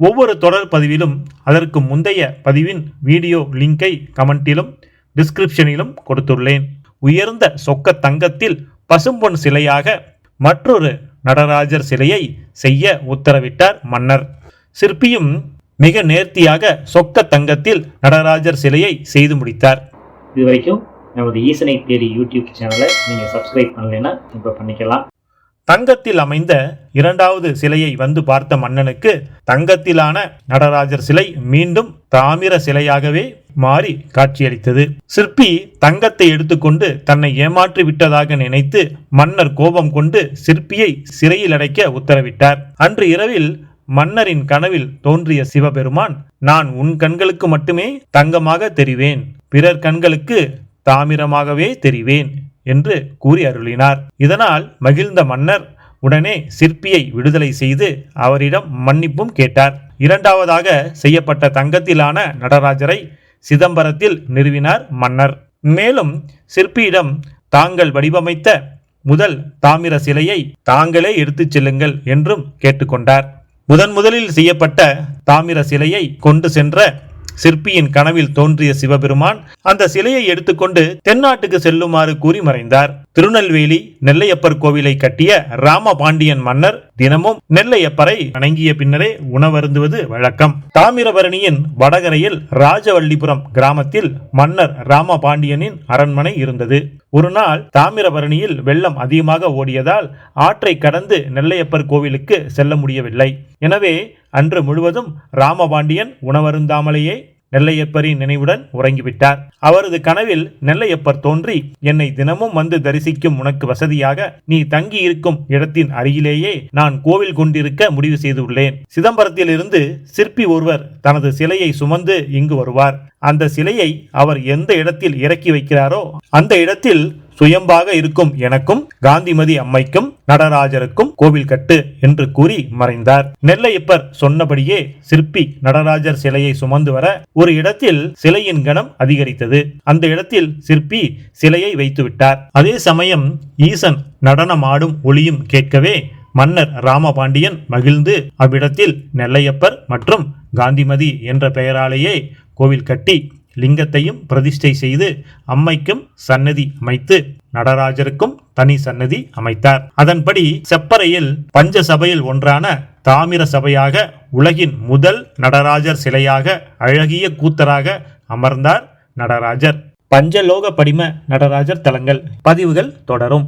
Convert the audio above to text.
ஒவ்வொரு தொடர் பதிவிலும் அதற்கு முந்தைய பதிவின் வீடியோ லிங்கை கமெண்டிலும் டிஸ்கிரிப்ஷனிலும் கொடுத்துள்ளேன். உயர்ந்த சொக்க தங்கத்தில் பசும்பொன் சிலையாக மற்றொரு நடராஜர் சிலையை செய்ய உத்தரவிட்டார் மன்னர். சிற்பியும் மிக நேர்த்தியாக சொக்க தங்கத்தில் நடராஜர் சிலையை செய்து முடித்தார். இதுவரைக்கும் நமது ஈசனை தேடி யூடியூப் சேனலை நீங்கள் சப்ஸ்கிரைப் பண்ணலைன்னா இப்போ பண்ணிக்கலாம். தங்கத்தில் அமைந்த இரண்டாவது சிலையை வந்து பார்த்த மன்னனுக்கு தங்கத்திலான நடராஜர் சிலை மீண்டும் தாமிர சிலையாகவே மாறி காட்சியளித்தது. சிற்பி தங்கத்தை எடுத்துக்கொண்டு தன்னை ஏமாற்றி விட்டதாக நினைத்து மன்னர் கோபம் கொண்டு சிற்பியை சிறையில் அடைக்க உத்தரவிட்டார். அன்று இரவில் மன்னரின் கனவில் தோன்றிய சிவபெருமான் நான் உன் கண்களுக்கு மட்டுமே தங்கமாக தெரிவேன். பிறர் கண்களுக்கு தாமிரமாகவே தெரிவேன். என்று கூறி அருளினார். இதனால் மகிழ்ந்த மன்னர் உடனே சிற்பியை விடுதலை செய்து அவரிடம் மன்னிப்பும் கேட்டார். இரண்டாவதாக செய்யப்பட்ட தங்கத்திலான நடராஜரை சிதம்பரத்தில் நிறுவினார் மன்னர். மேலும் சிற்பியிடம் தாங்கள் வடிவமைத்த முதல் தாமிர சிலையை தாங்களே எடுத்துச் செல்லுங்கள் என்றும் கேட்டுக்கொண்டார். முதன் முதலில் செய்யப்பட்ட தாமிர சிலையை கொண்டு சென்ற சிற்பியின் கனவில் தோன்றிய சிவபெருமான் அந்த சிலையை எடுத்துக்கொண்டு தென்னாட்டுக்கு செல்லுமாறு கூறி மறைந்தார். திருநெல்வேலி நெல்லையப்பர் கோவிலை கட்டிய ராமபாண்டியன் மன்னர் தினமும் நெல்லையப்பரை வணங்கிய பின்னரே உணவருந்துவது வழக்கம். தாமிரபரணியின் வடகரையில் ராஜவல்லிபுரம் கிராமத்தில் மன்னர் ராமபாண்டியனின் அரண்மனை இருந்தது. ஒரு நாள் தாமிரபரணியில் வெள்ளம் அதிகமாக ஓடியதால் ஆற்றை கடந்து நெல்லையப்பர் கோவிலுக்கு செல்ல முடியவில்லை. எனவே அன்று முழுவதும் ராமபாண்டியன் உணவருந்தாமலேயே நெல்லையப்பரின் நினைவுடன் உறங்கிவிட்டார். அவரது கனவில் நெல்லையப்பர் தோன்றி என்னை தினமும் வந்து தரிசிக்கும் உனக்கு வசதியாக நீ தங்கி இருக்கும் இடத்தின் அருகிலேயே நான் கோவில் கொண்டிருக்க முடிவு செய்துள்ளேன் சிதம்பரத்திலிருந்து சிற்பி ஒருவர் தனது சிலையை சுமந்து இங்கு வருவார். அந்த சிலையை அவர் எந்த இடத்தில் இறக்கி வைக்கிறாரோ அந்த இடத்தில் சுயம்பாக இருக்கும் எனக்கும் காந்திமதி அம்மைக்கும் நடராஜருக்கும் கோவில் கட்டு என்று கூறி மறைந்தார். நெல்லையப்பர் சொன்னபடியே சிற்பி நடராஜர் சிலையை சுமந்து வர ஒரு இடத்தில் சிலையின் கனம் அதிகரித்தது. அந்த இடத்தில் சிற்பி சிலையை வைத்துவிட்டார். அதே சமயம் ஈசன் நடனமாடும் ஒளியும் கேட்கவே மன்னர் ராமபாண்டியன் மகிழ்ந்து அவ்விடத்தில் நெல்லையப்பர் மற்றும் காந்திமதி என்ற பெயராலேயே கோவில் கட்டி லிங்கத்தையும் பிரதிஷ்டை செய்து அம்மைக்கும் சன்னதி அமைத்து நடராஜருக்கும் தனி சன்னதி அமைத்தார். அதன்படி செப்பறையில் பஞ்ச சபையில் ஒன்றான தாமிர சபையாக உலகின் முதல் நடராஜர் சிலையாக அழகிய கூத்தராக அமர்ந்தார் நடராஜர். பஞ்சலோக படிம நடராஜர் தலங்கள். பதிவுகள் தொடரும்.